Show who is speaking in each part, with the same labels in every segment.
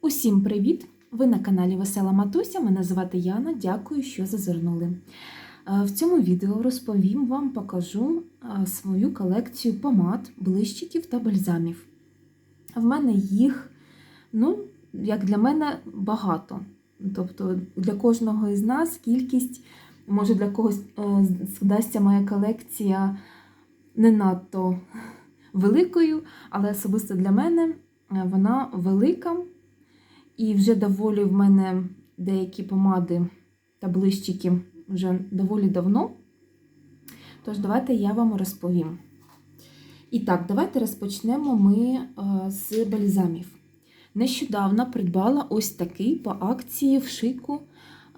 Speaker 1: Усім привіт! Ви на каналі Весела Матуся. Мене звати Яна. Дякую, що зазирнули. Е, В цьому відео розповім вам, покажу е, свою колекцію помад, блищиків та бальзамів. В мене їх, ну, як для мене, багато. Тобто для кожного із нас кількість, може для когось е, здасться моя колекція не надто великою, але особисто для мене вона велика. І вже доволі в мене деякі помади та блищики вже доволі давно. Тож, давайте я вам розповім. І так, давайте розпочнемо ми е, з бальзамів. Нещодавно придбала ось такий по акції в шику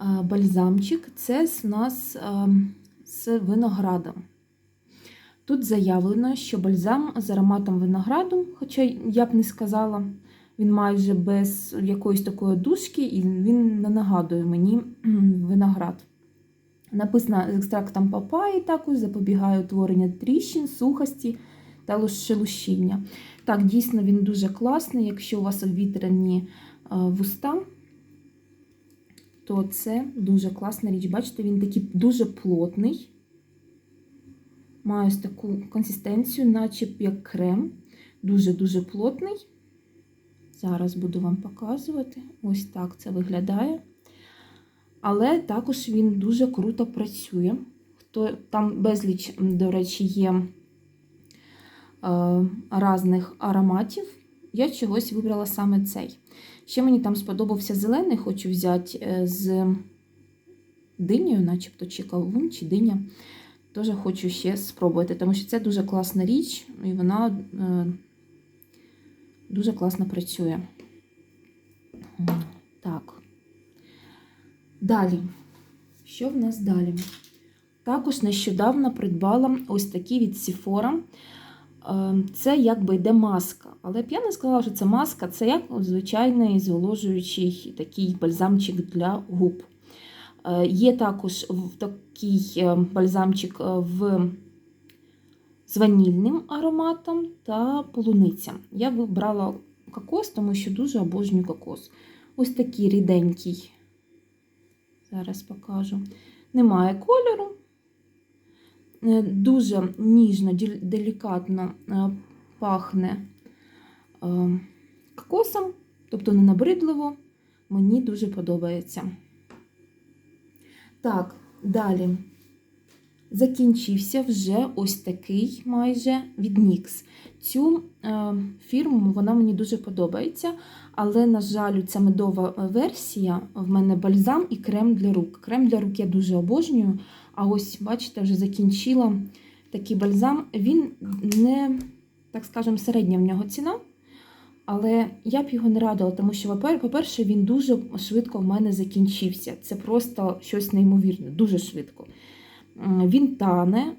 Speaker 1: е, бальзамчик. Це з нас е, з виноградом. Тут заявлено, що бальзам з ароматом винограду, хоча я б не сказала, він майже без якоїсь такої душки, і він не нагадує мені виноград. Написано з екстрактом папаї, також запобігає утворення тріщин, сухості та шелушіння. Так, дійсно, він дуже класний. Якщо у вас обвітряні вуста, то це дуже класна річ. Бачите, він такий дуже плотний. Має ось таку консистенцію, наче як крем. Дуже-дуже плотний. Зараз буду вам показувати. Ось так це виглядає. Але також він дуже круто працює. Хто, Там безліч, до речі, є е, різних ароматів. Я чогось вибрала саме цей. Ще мені там сподобався зелений, хочу взяти з динею, начебто, чи кавун, чи диня. Теж хочу ще спробувати, тому що це дуже класна річ, і вона е, дуже класно працює. Так. Далі. Що в нас далі? Також нещодавно придбала ось такі від Sephora. Це якби йде маска. Але б я не сказала, що це маска, це як звичайний зволожуючий такий бальзамчик для губ. Є також такий бальзамчик в з ванільним ароматом та полуниця. Я вибрала кокос, тому що дуже обожнюю кокос. Ось такий ріденький. Зараз покажу. Немає кольору. Дуже ніжно, делікатно пахне кокосом, тобто не набридливо. Мені дуже подобається. Так, далі закінчився вже ось такий майже від NYX. Цю е, фірму вона мені дуже подобається, але, на жаль, ця медова версія в мене бальзам і крем для рук. Крем для рук я дуже обожнюю. А ось, бачите, вже закінчила такий бальзам. Він не, так скажемо, середня в нього ціна. Але я б його не радила, тому що, по-перше, він дуже швидко в мене закінчився. Це просто щось неймовірне, дуже швидко. Він тане,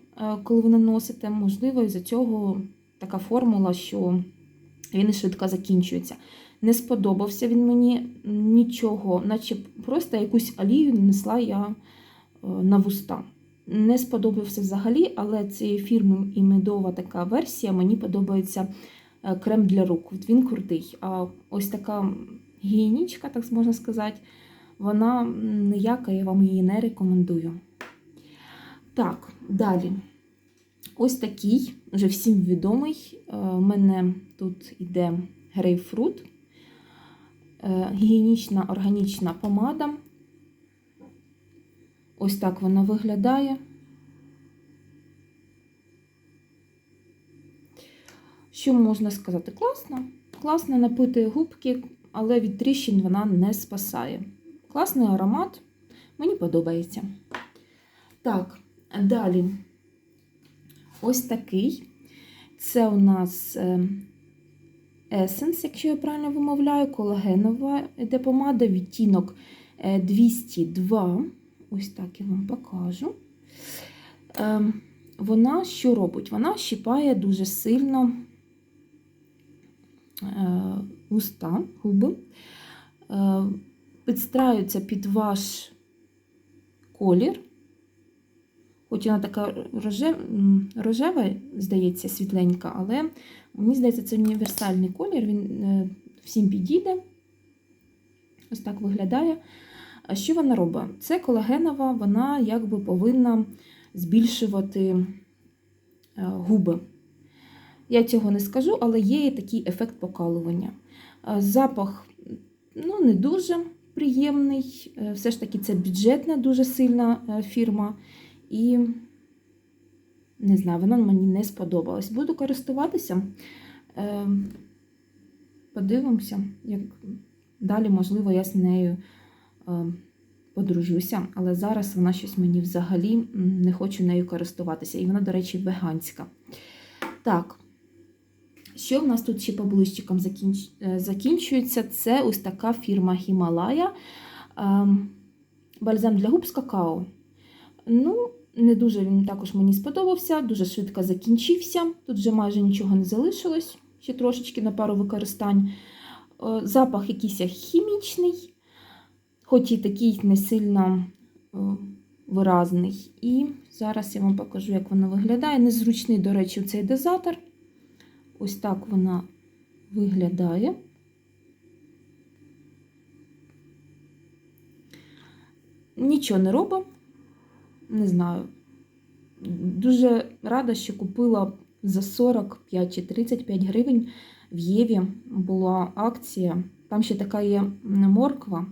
Speaker 1: коли ви наносите, можливо, із-за цього така формула, що він і швидко закінчується. Не сподобався він мені нічого, наче просто якусь олію нанесла я на вуста. Не сподобався взагалі, але цієї фірми і медова така версія, мені подобається крем для рук. Він крутий. А ось така гігієнічка, так можна сказати, вона ніяка, я вам її не рекомендую. Так, далі. Ось такий, вже всім відомий. У мене тут йде грейпфрут, гігієнічна органічна помада. Ось так вона виглядає. Що можна сказати? Класно. Класно напити губки, але від тріщин вона не спасає. Класний аромат, мені подобається. Так, далі ось такий. Це у нас Essence, якщо я правильно вимовляю, колагенова йде помада, відтінок 202. Ось так я вам покажу. Вона що робить? Вона щипає дуже сильно уста, губи, підстраюється під ваш колір. Хоч вона така рожева, здається, світленька, але мені здається, це універсальний колір, він всім підійде. Ось так виглядає. Що вона робить? Це колагенова, вона якби повинна збільшувати е, губи. Я цього не скажу, але є такий ефект покалування. Е, Запах ну, не дуже приємний, е, все ж таки це бюджетна дуже сильна е, фірма. І не знаю, вона мені не сподобалась. Буду користуватися. Е, Подивимося, як далі, можливо, я з нею е, подружуся, але зараз вона щось мені взагалі не хочу нею користуватися. І вона, до речі, веганська. Так, що в нас тут ще по блищикам е, закінчується? Це ось така фірма Гімалая. Ем, Бальзам для губ з какао. Ну, не дуже він також мені сподобався, дуже швидко закінчився. Тут вже майже нічого не залишилось, ще трошечки на пару використань. Е, Запах якийсь хімічний, хоч і такий не сильно е, виразний. І зараз я вам покажу, як воно виглядає. Незручний, до речі, цей дозатор. Ось так вона виглядає. Нічого не робить. Не знаю. Дуже рада, що купила за 45 чи 35 гривень в Єві була акція. Там ще така є морква,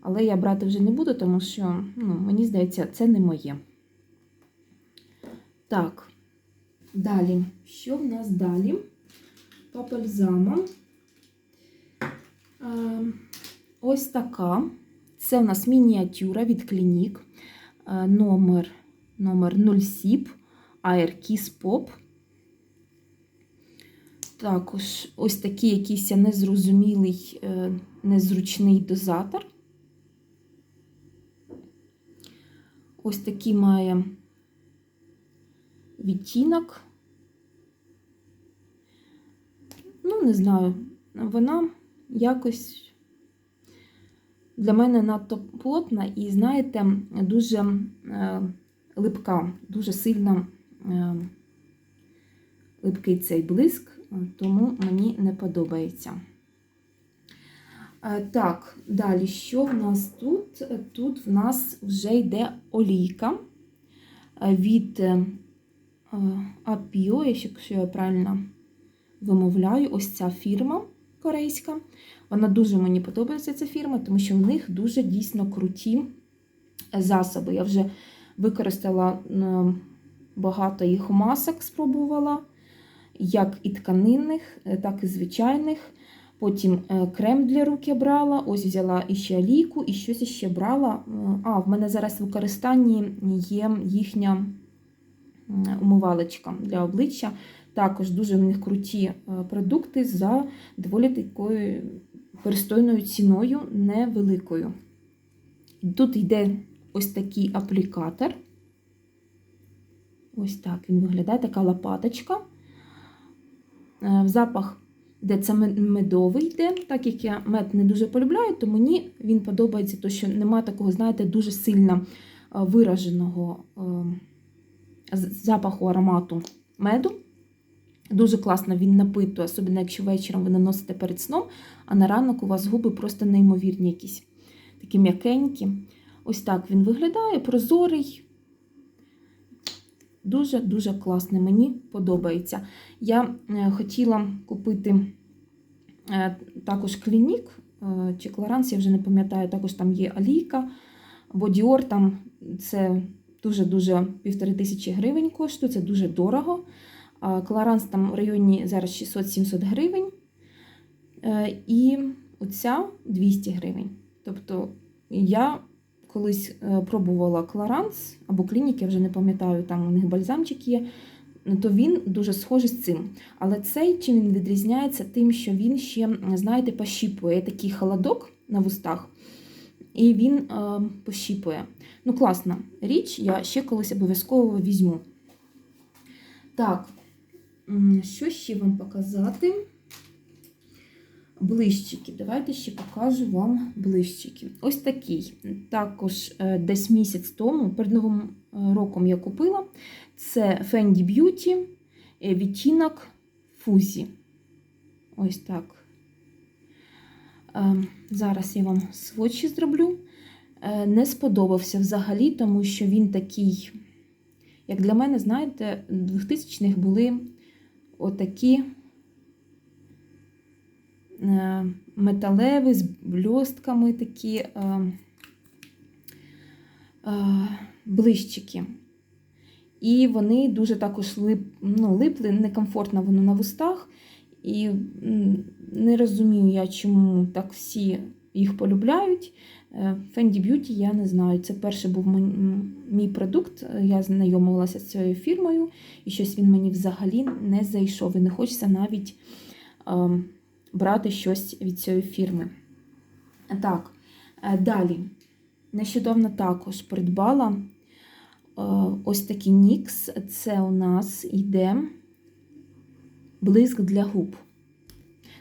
Speaker 1: але я брати вже не буду, тому що, ну, мені здається, це не моє. Так, далі. Що в нас далі? По бальзамам. Е, Ось така. Це в нас мініатюра від клінік. Е, Номер, номер 0 сіп Airkiss Pop. Також ось такий якийсь незрозумілий, е, незручний дозатор. Ось такий має відтінок. Ну, не знаю, вона якось для мене надто плотна і, знаєте, дуже е, липка, дуже сильно е, липкий цей блиск, тому мені не подобається. Е, Так, далі, що в нас тут? Тут в нас вже йде олійка е, від е, Апіо, якщо я правильно вимовляю, ось ця фірма корейська. Вона дуже мені подобається ця фірма, тому що в них дуже дійсно круті засоби. Я вже використала е, багато їх масок, спробувала, як і тканинних, е, так і звичайних. Потім е, крем для рук я брала, ось взяла іще олійку і щось іще брала. А, в мене зараз в використанні є їхня умивалочка для обличчя. Також дуже в них круті продукти за доволі такою пристойною ціною невеликою. Тут йде ось такий аплікатор. Ось так він виглядає, така лопаточка. Запах, де це медовий йде, так як я мед не дуже полюбляю, то мені він подобається, тому що нема такого, знаєте, дуже сильно вираженого запаху аромату меду. Дуже класно він напитує, особливо якщо вечором ви наносите перед сном, а на ранок у вас губи просто неймовірні якісь, такі м'якенькі. Ось так він виглядає, прозорий. Дуже-дуже класний, мені подобається. Я е, хотіла купити е, також клінік е, чи Кларанс, я вже не пам'ятаю, також там є олійка, бо Dior там це дуже-дуже півтори тисячі гривень коштує, це дуже дорого. Кларанс там в районі зараз 600-700 гривень. І оця 200 гривень. Тобто я колись пробувала Кларанс або клінік, я вже не пам'ятаю, там у них бальзамчик є, то він дуже схожий з цим. Але цей чим він відрізняється, тим, що він ще, знаєте, пощіпує такий холодок на вустах, і він е, пощіпує. Ну, класна річ, я ще колись обов'язково візьму. Так. Що ще вам показати? Блищики. Давайте ще покажу вам блищики. Ось такий. Також десь місяць тому, перед Новим роком я купила. Це Fendi Beauty відтінок Фузі. Ось так. Е, Зараз я вам свочі зроблю. Е, Не сподобався взагалі, тому що він такий, як для мене, знаєте, 2000-х були отакі е, металеві з бльостками такі е, е, блищики. І вони дуже також лип, ну, липли, некомфортно воно на вустах. І не розумію я, чому так всі їх полюбляють. Fendi Beauty я не знаю. Це перший був мій, продукт. Я знайомилася з цією фірмою, і щось він мені взагалі не зайшов. І не хочеться навіть е, брати щось від цієї фірми. Так, е, далі. Нещодавно також придбала е, ось такий нікс. Це у нас йде блиск для губ.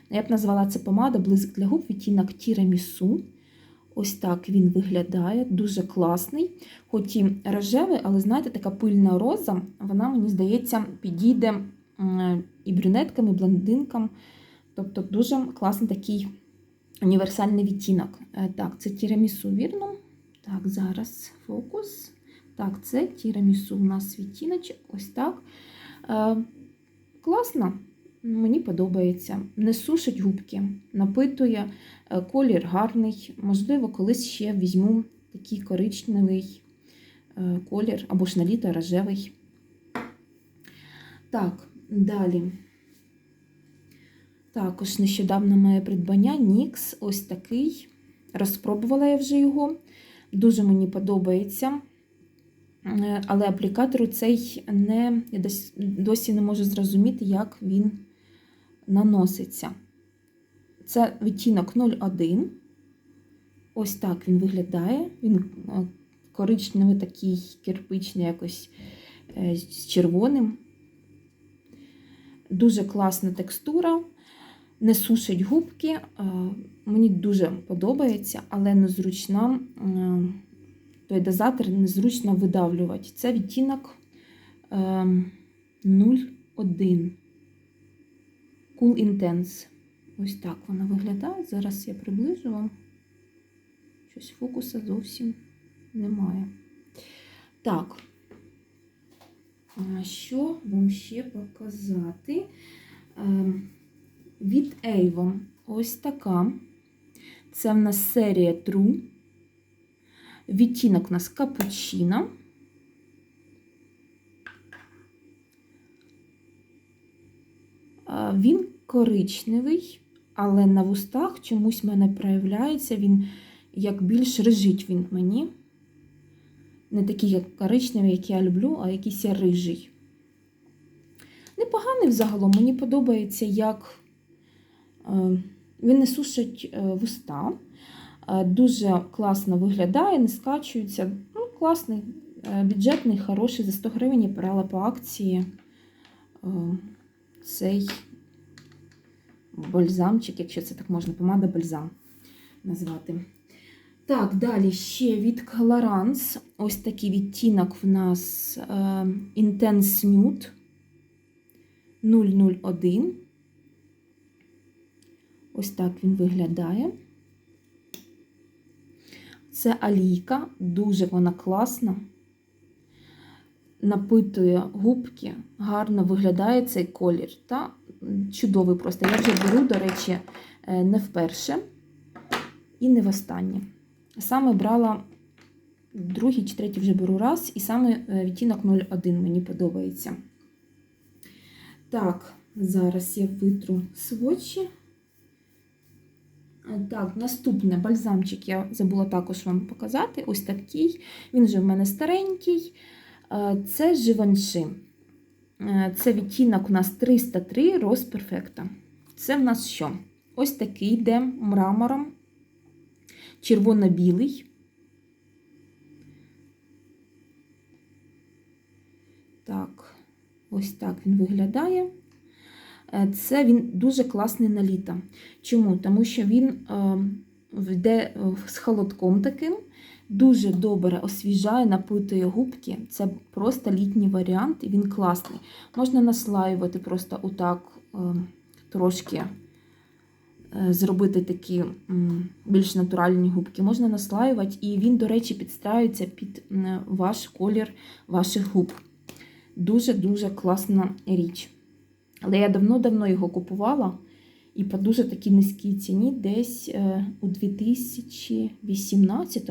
Speaker 1: Я б назвала це помада блиск для губ відтінок тірамісу. Ось так він виглядає, дуже класний. Хоч і рожевий, але знаєте, така пильна роза, вона, мені здається, підійде і брюнеткам, і блондинкам. Тобто дуже класний такий універсальний відтінок. Е, Так, це тірамісу, вірно? Так, зараз фокус. Так, це тірамісу у нас відтіночок. Ось так. Е, Класно, мені подобається. Не сушить губки, напитує, е, колір гарний. Можливо, колись ще візьму такий коричневий е, колір або ж на літо рожевий. Так, далі. Також нещодавно моє придбання Нікс ось такий. Розпробувала я вже його. Дуже мені подобається. Е, Але аплікатору цей не, я дос- досі не можу зрозуміти, як він наноситься. Це відтінок 01. Ось так він виглядає. Він е, коричневий, такий кирпичний, якось е, з червоним. Дуже класна текстура, не сушить губки. Е, Мені дуже подобається, але незручна. е, той дозатор незручно видавлювати. Це відтінок е, 0,1 Cool Intense. Ось так вона виглядає. Зараз я приближу вам. Щось фокуса зовсім немає. Так, що вам ще показати? Від Avon ось така. Це в нас серія True. Відтінок у нас капучино. Він коричневий, але на вустах чомусь в мене проявляється він як більш рижить він мені. Не такий, як коричневий, який я люблю, а якийсь я рижий. Непоганий взагалом, мені подобається, як він не сушить е, вуста. Е, Дуже класно виглядає, не скачується. Ну, класний, е, бюджетний, хороший. За 100 гривень я брала по акції е, цей бальзамчик, якщо це так можна, помада бальзам назвати. Так, далі ще від Colorance. Ось такий відтінок в нас е, Intense Nude 001. Ось так він виглядає. Це алійка, дуже вона класна. Напитує губки, гарно виглядає цей колір. Та чудовий просто. Я вже беру, до речі, е, не вперше і не востаннє. Саме брала другий чи третій вже беру раз, і саме е, відтінок 01 мені подобається. Так, зараз я витру свочі. Так, наступне бальзамчик я забула також вам показати. Ось такий. Він вже в мене старенький. Е, Це Живанши. Е, Це відтінок у нас 303 Rose Perfecta. Це в нас що? Ось такий йде мрамором. Червоно-білий. Так, ось так він виглядає. Е, Це він дуже класний на літо. Чому? Тому що він е, йде е, з холодком таким, дуже добре освіжає, напитує губки. Це просто літній варіант, і він класний. Можна наслаювати просто отак трошки зробити такі більш натуральні губки, можна наслаювати, і він, до речі, підстраюється під ваш колір ваших губ. Дуже-дуже класна річ. Але я давно-давно його купувала і по дуже такій низькій ціні, десь е, у 2018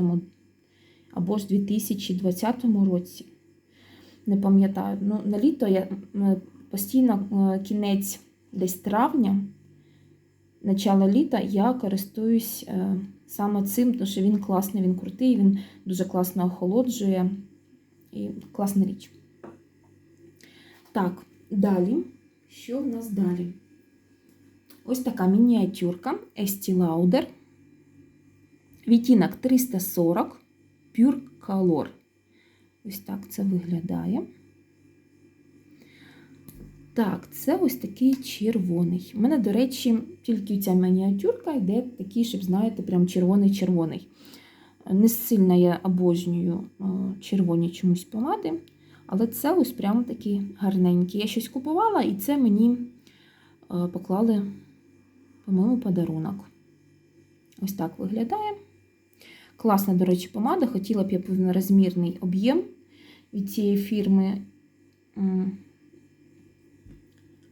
Speaker 1: або ж 2020 році. Не пам'ятаю. Ну, на літо я постійно е, кінець десь травня, начало літа, я користуюсь е, саме цим, тому що він класний, він крутий, він дуже класно охолоджує і класна річ. Так, далі. Що в нас далі? Ось така мініатюрка Estee Lauder. Відтінок 340 Pure Color. Ось так це виглядає. Так, це ось такий червоний. У мене, до речі, тільки ця мініатюрка йде такий, щоб, знаєте, прям червоний-червоний. Не сильно я обожнюю е, червоні чомусь помади, але це ось прям такі гарненькі. Я щось купувала, і це мені е, поклали, по-моєму, подарунок. Ось так виглядає. Класна, до речі, помада. Хотіла б я повнорозмірний об'єм від цієї фірми,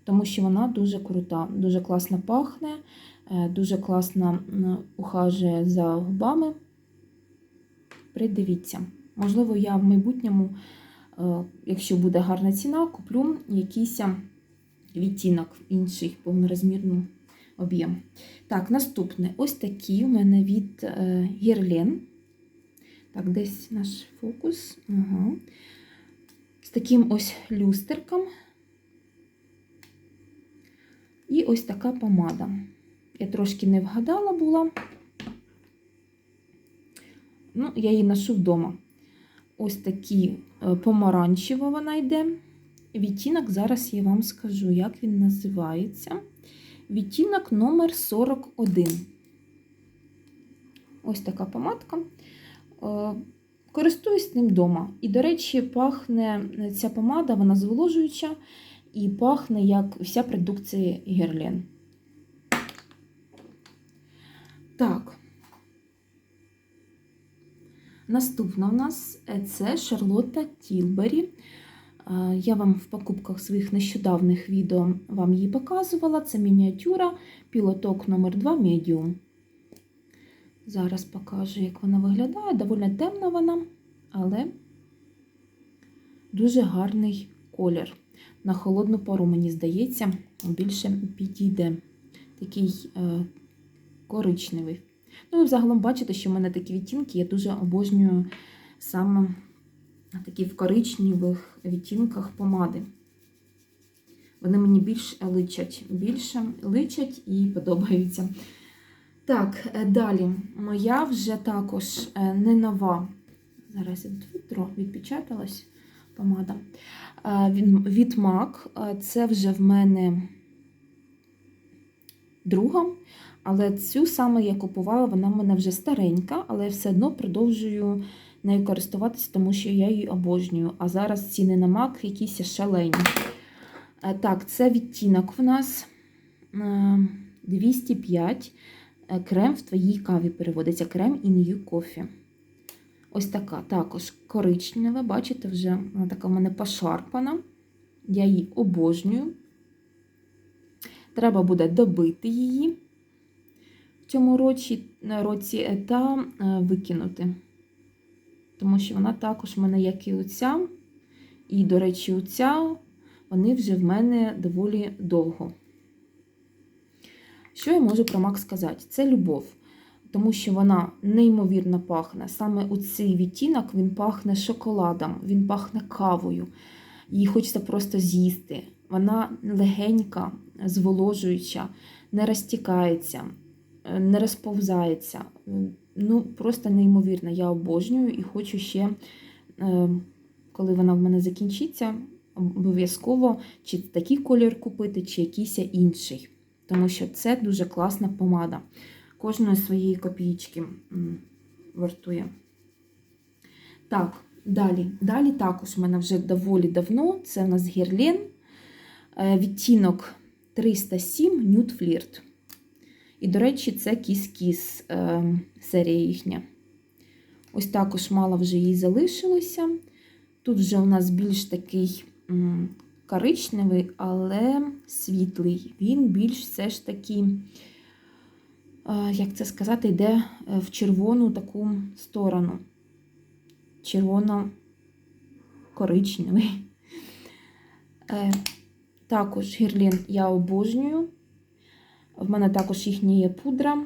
Speaker 1: тому що вона дуже крута, дуже класно пахне, е, дуже класно ухажує за губами. Придивіться. Можливо, я в майбутньому, якщо буде гарна ціна, куплю якийсь відтінок інший повнорозмірний об'єм. Так, наступне ось такі у мене від е, Герлен. Так, десь наш фокус. Ага. З таким ось люстерком. І ось така помада. Я трошки не вгадала була. Ну, я її ношу вдома. Ось такі е, помаранчева вона йде. Відтінок, зараз я вам скажу, як він називається. Відтінок номер 41. Ось така помадка. Е, Користуюсь ним вдома. І, до речі, пахне ця помада, вона зволожуюча і пахне як вся продукція Герлен. Так. Наступна у нас е, це Шарлотта Тілбері. Я вам в покупках своїх нещодавних відео вам її показувала. Це мініатюра, пілоток номер 2 Medium. Зараз покажу, як вона виглядає. Доволі темна вона, але дуже гарний колір. На холодну пару, мені здається, більше підійде такий е, коричневий. Ну, і взагалом бачите, що в мене такі відтінки, я дуже обожнюю саме такі в коричневих відтінках помади. Вони мені більш личать, більше личать і подобаються. Так, далі. Моя вже також не нова. Зараз я тут відпечаталась помада. Від MAC. Це вже в мене друга. Але цю саме я купувала, вона в мене вже старенька, але я все одно продовжую нею користуватися, тому що я її обожнюю. А зараз ціни на мак якісь шалені. Так, це відтінок в нас 205 крем в твоїй каві переводиться. Крем in you coffee. Ось така також коричнева, бачите, вже вона така в мене пошарпана. Я її обожнюю. Треба буде добити її в цьому році, році та викинути. Тому що вона також в мене, як і оця, і, до речі, оця, вони вже в мене доволі довго. Що я можу про Мак сказати? Це любов, тому що вона неймовірно пахне. Саме у цей відтінок він пахне шоколадом, він пахне кавою. Її хочеться просто з'їсти. Вона легенька, зволожуюча, не розтікається, не розповзається. Ну, просто неймовірно. Я обожнюю і хочу ще, коли вона в мене закінчиться, обов'язково чи такий колір купити, чи якийсь інший. Тому що це дуже класна помада. Кожної своєї копійки вартує. Так, далі. Далі також в мене вже доволі давно. Це у нас Герлен. Відтінок 307 Nude Flirt. І, до речі, це кіс-кіс е, серія їхня. Ось також мало вже їй залишилося. Тут вже у нас більш такий коричневий, але світлий. Він більш все ж таки, е, як це сказати, йде е, в червону таку сторону. Червоно-коричневий. Також гірлін я обожнюю. В мене також їхня є пудра.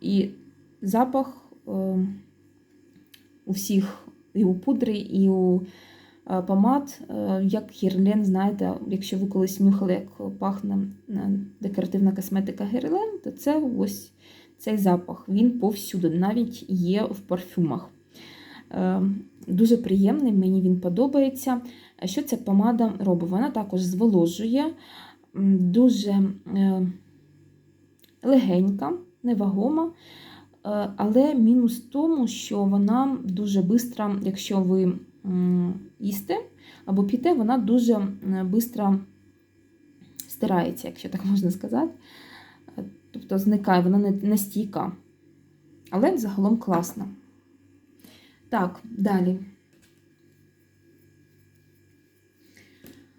Speaker 1: І запах е, у всіх і у пудри, і у е, помад, е, як гірлен, знаєте, якщо ви колись нюхали, як пахне декоративна косметика гірлен, то це ось цей запах. Він повсюди, навіть є в парфюмах. Дуже приємний, мені він подобається. Що ця помада робить? Вона також зволожує, дуже е, легенька, невагома. Е, Але мінус в тому, що вона дуже швидко, якщо ви їсте або п'єте, вона дуже швидко стирається, якщо так можна сказати. Е, Тобто зникає, вона не стійка. Але загалом класна. Так, далі.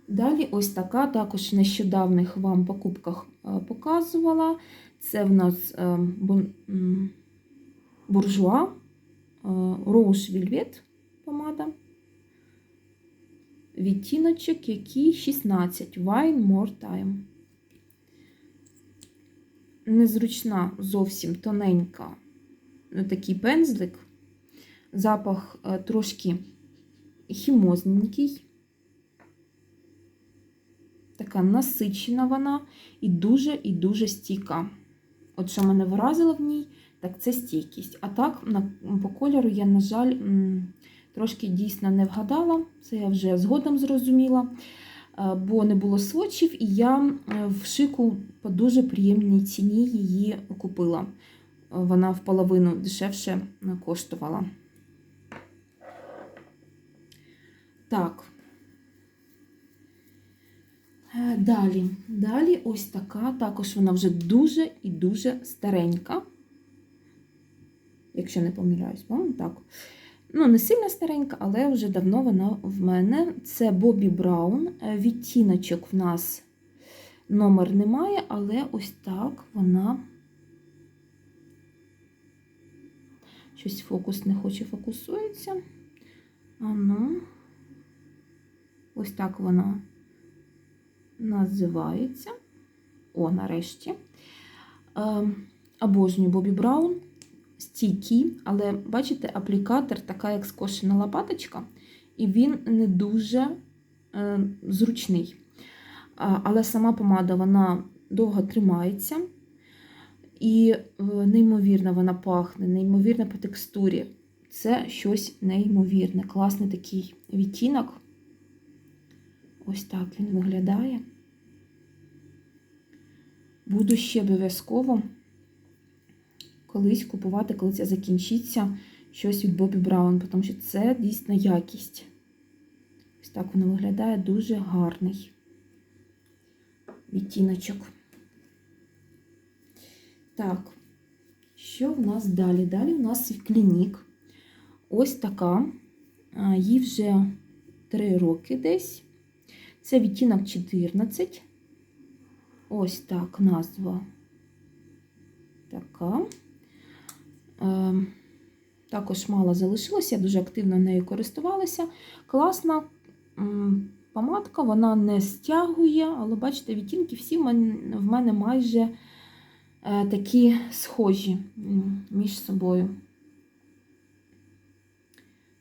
Speaker 1: Далі ось така, також в нещодавних вам покупках е, показувала. Це в нас е, буржуа е, Rose Velvet помада. Відтіночок, який 16 Wine More Time. Незручна, зовсім тоненька, ну, такий пензлик. Запах е, трошки хімозненький. Така насичена вона і дуже і дуже стійка. От що мене вразило в ній, так це стійкість. А так, по кольору я, на жаль, трошки дійсно не вгадала. Це я вже згодом зрозуміла, е, бо не було сводчів, і я в шику по дуже приємній ціні її купила. Вона в половину дешевше е, коштувала. Так. Е, Далі. Далі ось така, також вона вже дуже і дуже старенька. Якщо не помиляюсь, по так. Ну, не сильно старенька, але вже давно вона в мене. Це Бобі Браун. Е, Відтіночок в нас номер немає, але ось так вона. Щось фокус не хоче фокусується. А ну, ось так вона називається. О, нарешті. Е, обожнюю Бобі Браун. Стійкі, але бачите, аплікатор така, як скошена лопаточка, і він не дуже е, зручний. Але сама помада вона довго тримається. І е, неймовірно вона пахне, неймовірно по текстурі. Це щось неймовірне. Класний такий відтінок. Ось так він виглядає. Буду ще обов'язково колись купувати, коли це закінчиться, щось від Бобі Браун, тому що це дійсно якість. Ось так воно виглядає дуже гарний відтіночок. Так, що в нас далі? Далі у нас клінік. Ось така. Їй вже 3 роки десь. Це відтінок 14. Ось так назва така. Е, також мало залишилося, я дуже активно нею користувалася. Класна помадка, вона не стягує, але бачите, відтінки всі в мене, майже е, такі схожі між собою.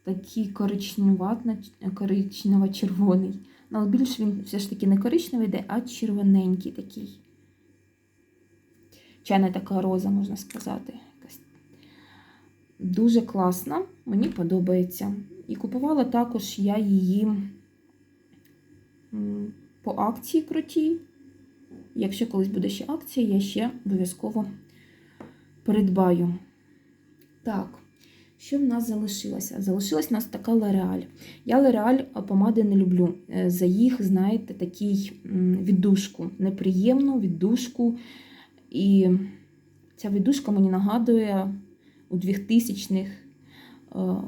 Speaker 1: Такий коричнево-червоний. Ну, Але більш він все ж таки не коричневий йде, а червоненький такий. Чайна така роза, можна сказати. Дуже класна, мені подобається. І купувала також я її по акції крутій. Якщо колись буде ще акція, я ще обов'язково придбаю. Так. Що в нас залишилося? Залишилась у нас така Лореаль. Я Лореаль помади не люблю. Е, За їх, знаєте, такий віддушку, неприємну віддушку. І ця віддушка мені нагадує у 2000-х е,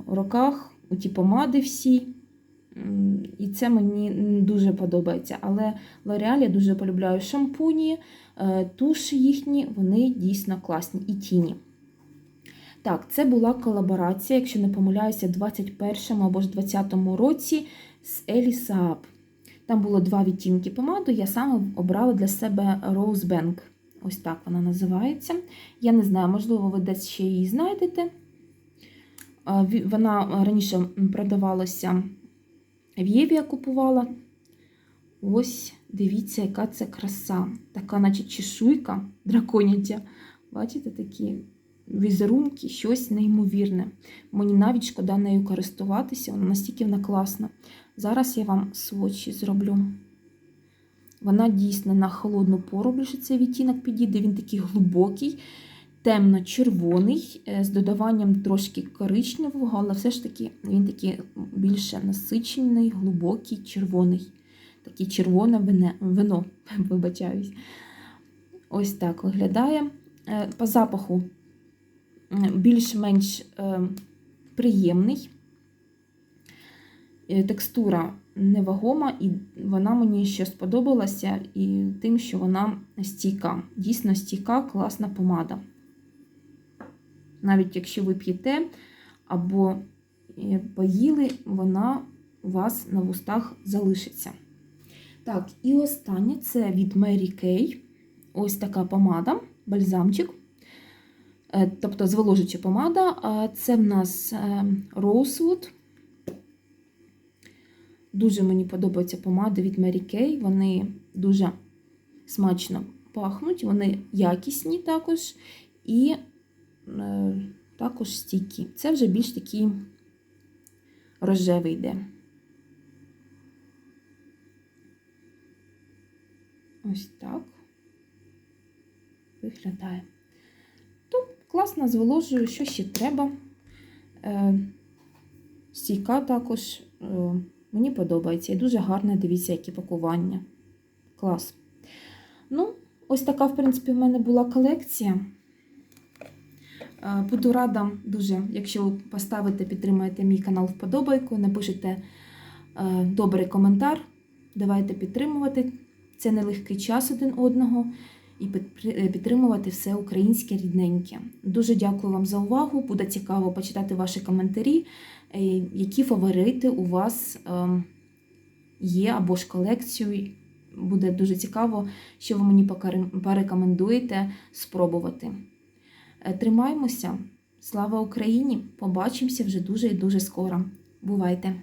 Speaker 1: роках у ті помади всі. І це мені дуже подобається. Але L'Oreal я дуже полюбляю шампуні, е, туші їхні, вони дійсно класні і тіні. Так, це була колаборація, якщо не помиляюся, в 21 або ж 20 році з Елі Saab. Там було два відтінки помаду, я саме обрала для себе Bank. Ось так вона називається. Я не знаю, можливо, ви десь ще її знайдете. Вона раніше продавалася в Єві, я купувала. Ось, дивіться, яка це краса. Така, наче чешуйка драконяча. Бачите, такі візерунки, щось неймовірне. Мені навіть шкода нею користуватися, вона настільки вона класна. Зараз я вам свочі зроблю. Вона дійсно на холодну пору більше цей відтінок підійде. Він такий глибокий, темно-червоний, е, з додаванням трошки коричневого, але все ж таки він такий більше насичений, глибокий, червоний. Такий червоне вино, вибачаюсь. Ось так виглядає. Е, По запаху більш-менш е, приємний. Е, Текстура невагома, і вона мені ще сподобалася і тим, що вона стійка. Дійсно стійка, класна помада. Навіть якщо ви п'єте або е, поїли, вона у вас на вустах залишиться. Так, і останнє це від Mary Kay. Ось така помада, бальзамчик. Е, Тобто зволожуюча помада. Це в нас е, Rosewood. Дуже мені подобаються помади від Mary Kay. Вони дуже смачно пахнуть, вони якісні також і е, також стійкі. Це вже більш такий рожевий йде. Ось так виглядає. Тут зволожую, що ще треба. Е, стійка також е, мені подобається. І дуже гарне, дивіться, які пакування. Клас. Ну, ось така, в принципі, в мене була колекція. Е, Буду рада дуже, якщо поставите, підтримаєте мій канал вподобайку, напишете добрий коментар. Давайте підтримувати. Це нелегкий час один одного і підтримувати все українське рідненьке. Дуже дякую вам за увагу. Буде цікаво почитати ваші коментарі, е, які фаворити у вас е, є або ж колекцію. Буде дуже цікаво, що ви мені порекомендуєте спробувати. Е, Тримаємося. Слава Україні! Побачимося вже дуже і дуже скоро. Бувайте!